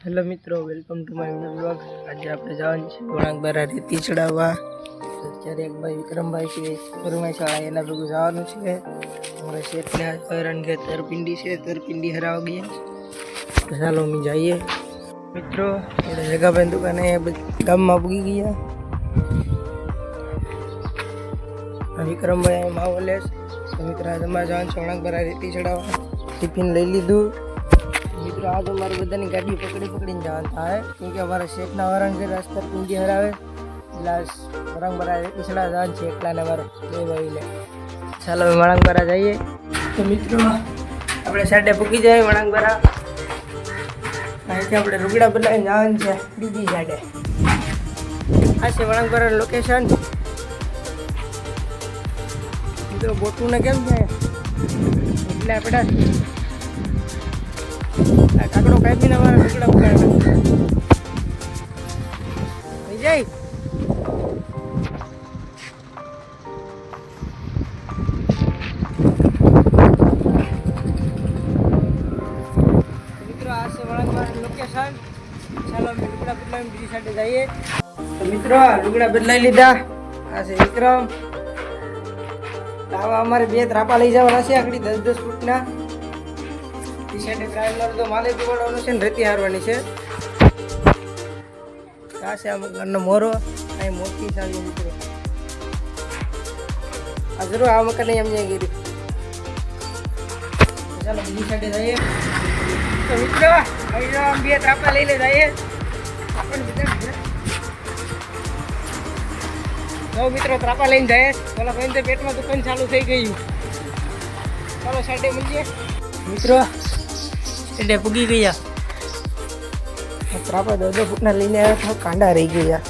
Hello મિત્રો welcome to my blog આજે આપણે જવાનું છે વણાકબારા રેતી ચડાવવા. અત્યારે એક ભાઈ વિક્રમભાઈ છે પરમાઈ શાળા એના ભેગું જવાનું છે. અમારે શેઠને આજ હેરાન કે તરપિંડી છે, તરપિંડી હરાવા ગયા ચાલો અમે જઈએ. મિત્રો એટલે જગાભાઈ દુકાને ગામમાં પૂગી ગયા. વિક્રમભાઈ માવો લેશ મિત્ર, આજે જવાનું છે વણાકબારા રેતી ચડાવવા. ટિફિન લઈ લીધું. મિત્રો, આજ અમારે બધાની ગાડી પકડી પકડીને જવાનું થાય. કેમ કે અમારા શેઠના વરણ રસ્તા પૂંજી હરાવે. એટલે વરંગબરા પીછળા જવાનું છે એકલાને મારો બે ભાઈને. ચાલો હવે વળંગબરા જઈએ. તો મિત્રો, આપણે સાડે પૂકી જાય વળંગબરા અહીંથી આપણે રૂગડા બદલાઈને જવાનું છે બીજી સાઈડે. આ છે વળંગબરા લોકેશન મિત્રો બોટું ને કેમ છે એટલે આપણે આ કાકડો કાપીને અમારા ટુકડા ઉગાડે થઈ જાય મિત્રો, આ છે લોકેશન ચાલો, અમે લુગડા બદલાવી બીજી સાથે જઈએ. તો મિત્રો લુગડા બદલાઈ લીધા. આ છે વિક્રમ. અમારે બે ત્રાપા લઈ જવાના છે આખડી દસ દસ ફૂટના. શર્ટ ટ્રાવેલર તો માલે પીવડાવવાનું છે ને રેતી હારવાની છે. આ છે આમ ઘરનો મોરો. અહીં મોટી સારી મિત્રો આ જરૂર આ મકાન નહીં જ્યાં ગીરી ચાલો બીજી સાઈડે જઈએ. તો મિત્રો, અહીં બે ત્રાપા લઈને જઈએ. આપણને જો મિત્રો, ત્રાપા લઈને જાય પેલા ભાઈ તો પેટમાં દુકાન ચાલુ થઈ ગયું ચાલો સાઈડે મળીએ. મિત્રો એટલે પૂગી ગયા. ત્રાપા દોઢો ફૂટના લઈને આવ્યા તો કાંડા રહી ગયા.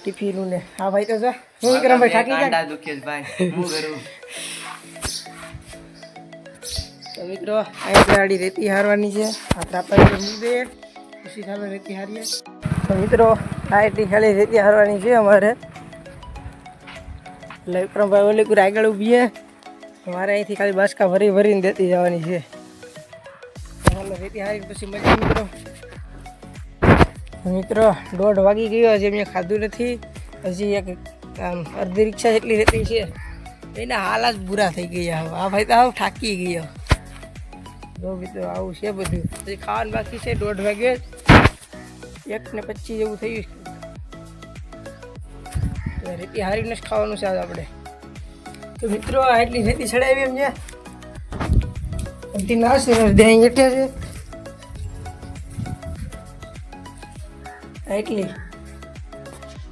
ટિફિનું ને હા ભાઈ તો જા હું વિક્રમભાઈ થાકી ગયા? તો મિત્રો અહીંયા ગાડી રેતી હારવાની છે આ ત્રાપા મૂકી દઈએ પછી ચાલો રેતી હારીએ. તો મિત્રો આ એટલી ખાલી રેતી હારવાની છે અમારે. એટલે વિક્રમભાઈ ઓલી કુર આગળ ઊભી છે. મારે અહીંથી ખાલી બાસકા ભરી ભરીને દેતી જવાની છે. રેતી હારીને પછી મજા મિત્રો. મિત્રો, દોઢ વાગી ગયો હજી મેં ખાધું નથી. હજી એક, આમ, અડધી રિક્ષા જેટલી રહેતી છે. એના હાલ જ બુરા થઈ ગયા હવે. આ ભાઈ તો આવ થાકી ગયો. જો મિત્રો, આવું છે બધું. હજી ખાવાનું બાકી છે, દોઢ વાગે એક ને પચીસ જેવું થયું રેતી હારીને જ ખાવાનું છે આજ આપણે. તો મિત્રો આ એટલી રેતી ચડાવી એમ છે. બધી ના છે દહીં એઠે છે. આ એટલી.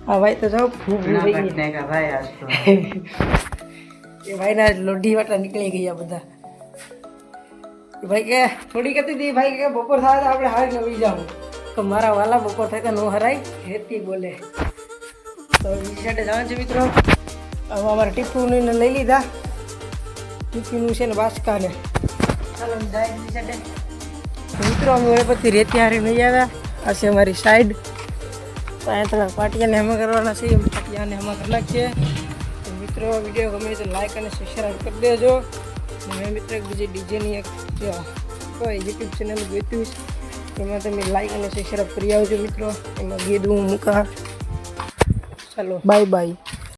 હા ભાઈ તો જાઓ ખૂબ એ ભાઈ ના લોઢી વાટા નીકળી ગયા બધા. એ ભાઈ કે થોડી કહેતી હતી ભાઈ કે બપોર થાય તો આપણે હારી નવી જાઉં તો મારા વાલા બપોર થાય તો નો હરાય હેતી બોલે. તો બીજી સાઈડે જવાનું છે મિત્રો. હવે અમારે ટીપુને ને લઈ લીધા. ટીપીનું છે ને બાસકાને મિત્રો અમે હવે પછી રેતી હારી નહીં આવ્યા. આ છે અમારી સાઈડ. તો અહીંયા તમે પાટિયાને હેમા કરવાના છે એમ પાટિયાને હેમા કરી નાખીએ. મિત્રો વીડિયો ગમે તો લાઈક અને સબસ્ક્રાઈબ કરી દેજો. અને મેં મિત્રો એક બીજી ડીજેની એક કોઈ યુટ્યુબ ચેનલ જોઈતું છે એમાં તમે લાઈક અને સબસ્ક્રાઈબ કરી આવજો મિત્રો. એમાં ગીત હું મૂકા. ચાલો. Bye bye